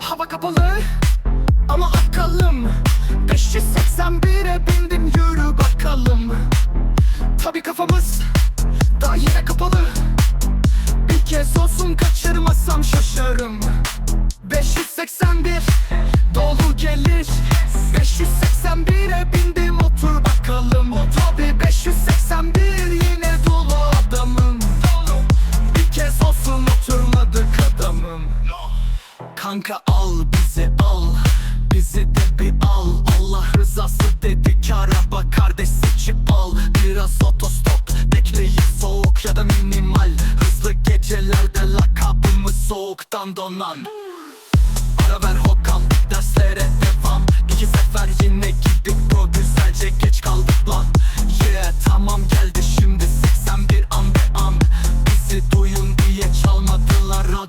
Hava kapalı ama akalım. 581'e bindim yürü bakalım. Tabi kafamız adamım Kanka al bizi al Bizi de bir al Allah rızası dedik araba kardeş seçip al. Biraz otostop bekleyin soğuk ya da minimal. Hızlı gecelerde lakabımız soğuktan donan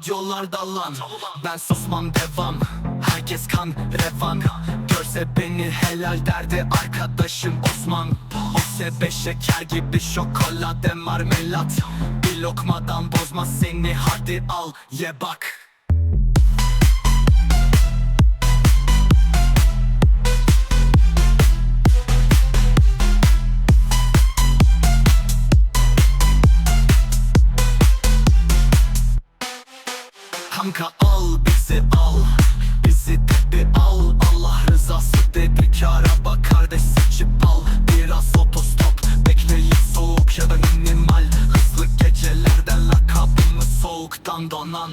çalmadılar radyolarda lan Ben susmam devam. Herkes kan revan. Görse beni helal derdi arkadaşım Osman. Ose beş şeker gibi şokolade marmelat. Bir lokmadan bozmaz seni hadi al ye bak Kanka al bizi al. Bizi dedi al. Allah rızası dedik araba kardeş seçip al. Biraz otostop bekleyin soğuk ya da minimal. Hızlı gecelerden lakabımız soğuktan donan.